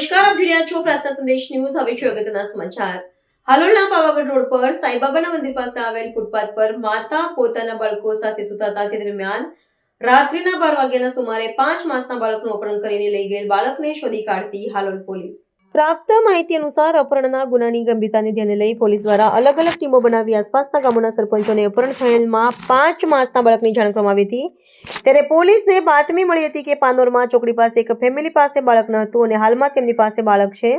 નમસ્કાર, આપ જોઈ છો પ્રાર્થના સંદેશ ન્યૂઝ. હવે છે અગત્યના સમાચાર. હાલોલના પાવાગઢ રોડ પર સાઈબાબાના મંદિર પાસે આવેલ ફૂટપાથ પર માતા, પોતાના બાળકો સાથે સુતાતા તે દરમિયાન રાત્રિના બાર વાગ્યાના સુમારે પાંચ માસના બાળકનું અપહરણ કરીને લઈ ગયેલ બાળકને શોધી કાઢતી હાલોલ પોલીસ. પ્રાપ્ત માહિતી અનુસાર અપહરણના ગુનાની ગંભીરતાને ધ્યાને લઈ પોલીસ દ્વારા અલગ અલગ ટીમો બનાવી આસપાસના ગામોના સરપંચોને અપહરણ થયેલમાં પાંચ માસના બાળકની જાણ કરવામાં આવી હતી. ત્યારે પોલીસને બાતમી મળી હતી કે પાનોરમાં ચોકડી પાસે એક ફેમિલી પાસે બાળક ન હતું અને હાલમાં તેમની પાસે બાળક છે.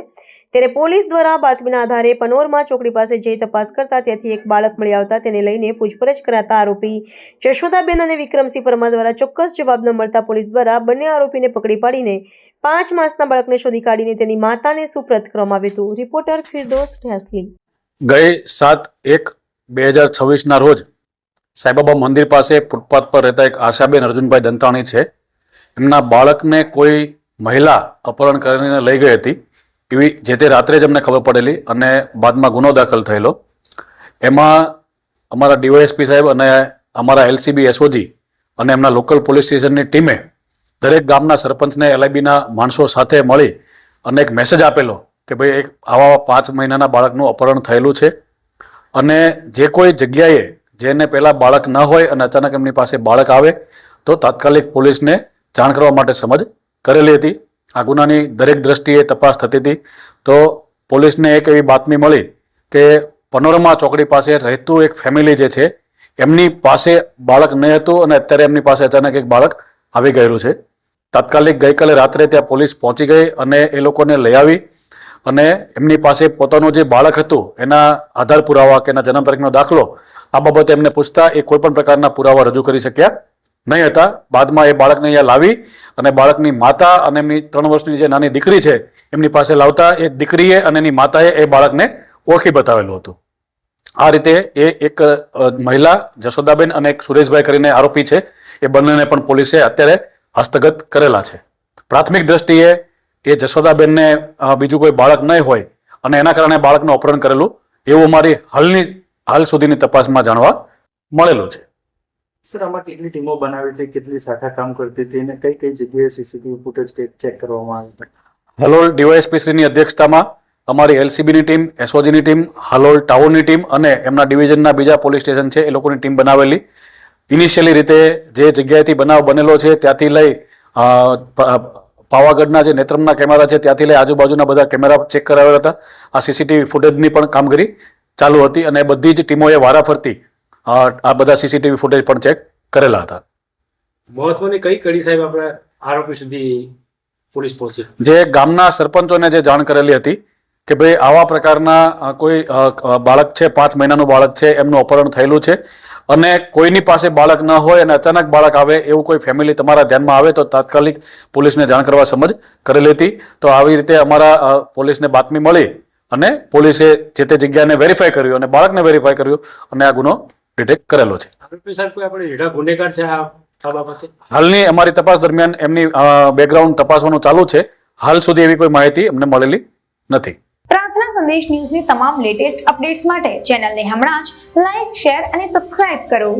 ત્યારે પોલીસ દ્વારા બાતમીના આધારે પનોરમાં ચોકડી પાસે જઈ તપાસ કરતા ત્યાંથી એક બાળક મળી આવતા તેને લઈને પૂછપરછ કરાતા આરોપી જશોદાબેન અને વિક્રમસિંહ પરમાર દ્વારા ચોક્કસ જવાબ ન મળતા પોલીસ દ્વારા બંને આરોપીને પકડી પાડીને પાંચ માસના બાળકને શોધી કાઢીને તેની માતાને સુપ્રત કરવામાં આવ્યું હતું. રિપોર્ટર ફિરદોસ ઢેસલી. ગઈ સાત એક બે હજાર છવ્વીસના રોજ સાઈબાબા મંદિર પાસે ફૂટપાથ પર રહેતા એક આશાબેન અર્જુનભાઈ દંતાણી છે. એમના બાળકને કોઈ મહિલા અપહરણ કરીને લઈ ગઈ હતી. એવી જે તે રાત્રે જ અમને ખબર પડેલી અને બાદમાં ગુનો દાખલ થયેલો. એમાં અમારા ડીવાયએસપી સાહેબ અને અમારા એલસીબી એસઓજી અને એમના લોકલ પોલીસ સ્ટેશનની ટીમે દરેક ગામના સરપંચને એલઆઈબીના માણસો સાથે મળી અને એક મેસેજ આપેલો કે ભાઈ એક આવા પાંચ મહિનાના બાળકનું અપહરણ થયેલું છે. અને જે કોઈ જગ્યાએ જેને પહેલાં બાળક ન હોય અને અચાનક એમની પાસે બાળક આવે તો તાત્કાલિક પોલીસને જાણ કરવા માટે સમજ કરેલી હતી. આ ગુનાની દરેક દ્રષ્ટિએ તપાસ થતી હતી. તો પોલીસને એક એવી બાતમી મળી કે પનોરમા ચોકડી પાસે રહેતું એક ફેમિલી જે છે, એમની પાસે બાળક નહીં હતું અને અત્યારે એમની પાસે અચાનક એક બાળક આવી ગયેલું છે. તાત્કાલિક ગઈકાલે રાત્રે ત્યાં પોલીસ પહોંચી ગઈ અને એ લોકોને લઈ આવી અને એમની પાસે પોતાનું જે બાળક હતું, એના આધાર પુરાવા કે એના જન્મ તારીખનો દાખલો, આ બાબતે એમને પૂછતા એ કોઈપણ પ્રકારના પુરાવા રજૂ કરી શક્યા નહીં હતા. બાદમાં એ બાળકને અહીંયા લાવી અને બાળકની માતા અને એમની ત્રણ વર્ષની જે નાની દીકરી છે, એમની પાસે લાવતા એ દીકરીએ અને એની માતાએ એ બાળકને ઓળખી બતાવેલું હતું. આ રીતે એ એક મહિલા, જશોદાબેન અને એક સુરેશભાઈ કરીને આરોપી છે. એ બંનેને પણ પોલીસે અત્યારે હસ્તગત કરેલા છે. પ્રાથમિક દ્રષ્ટિએ એ જશોદાબેનને બીજું કોઈ બાળક નહીં હોય અને એના કારણે બાળકનું અપહરણ કરેલું એવું અમારી હાલની, હાલ સુધીની તપાસમાં જાણવા મળેલું છે. સર, આમાં કેટલી ટીમો બનાવી હતી કેટલી શાખા કામ કરતી હતી? અને કઈ કઈ જગ્યાએ સીસીટીવી ફૂટેજ ચેક કરવામાં આવી હતી હલોલ ડીવાયએસપીસીની અધ્યક્ષતામાં અમારી એલસીબીની ટીમ, એસઓજીની ટીમ, હલોલ ટાઉનની ટીમ અને એમના ડિવિઝનના બીજા પોલીસ સ્ટેશન છે એ લોકોની ટીમ બનાવેલી. ઇનિશિયલી રીતે જે જગ્યાએથી બનાવ બનેલો છે, ત્યાંથી લઈ પાવાગઢના જે નેત્રમના કેમેરા છે, ત્યાંથી લઈ આજુબાજુના બધા કેમેરા ચેક કરાવ્યા હતા. આ સીસીટીવી ફૂટેજની પણ કામગીરી ચાલુ હતી અને બધી જ ટીમોએ વારાફરતી આ બધા સીસીટીવી ફૂટેજ પણ ચેક કરેલા હતા. મહત્વની કઈ કડી સાહેબ આપણે આરોપી સુધી પોલીસ પહોંચી? જે ગામના સરપંચોને જે જાણ કરેલી હતી કે ભાઈ આવા પ્રકારના કોઈ બાળક છે પાંચ મહિનાનું બાળક છે એમનું અપહરણ થયેલું છે અને કોઈની પાસે બાળક ન હોય અને અચાનક બાળક આવે એવું કોઈ ફેમિલી તમારા ધ્યાનમાં આવે તો તાત્કાલિક પોલીસને જાણ કરવા સમજ કરેલી હતી. તો આવી રીતે અમારા પોલીસને બાતમી મળી અને પોલીસે જે તે જગ્યાને વેરીફાઈ કર્યું અને બાળકને વેરીફાઈ કર્યું અને આ ગુનો ડિટેક્ટ કરેલો છે. સાહેબ આપણે ગુનેગાર છે આ આ બાબતે? હાલની અમારી તપાસ દરમિયાન એમની બેકગ્રાઉન્ડ તપાસવાનું ચાલુ છે. હાલ સુધી એવી કોઈ માહિતી અમને મળેલી નથી. પ્રાર્થના સંદેશ ન્યૂઝની તમામ લેટેસ્ટ અપડેટ્સ માટે ચેનલને હમણાં જ લાઈક શેર અને સબસ્ક્રાઇબ કરો.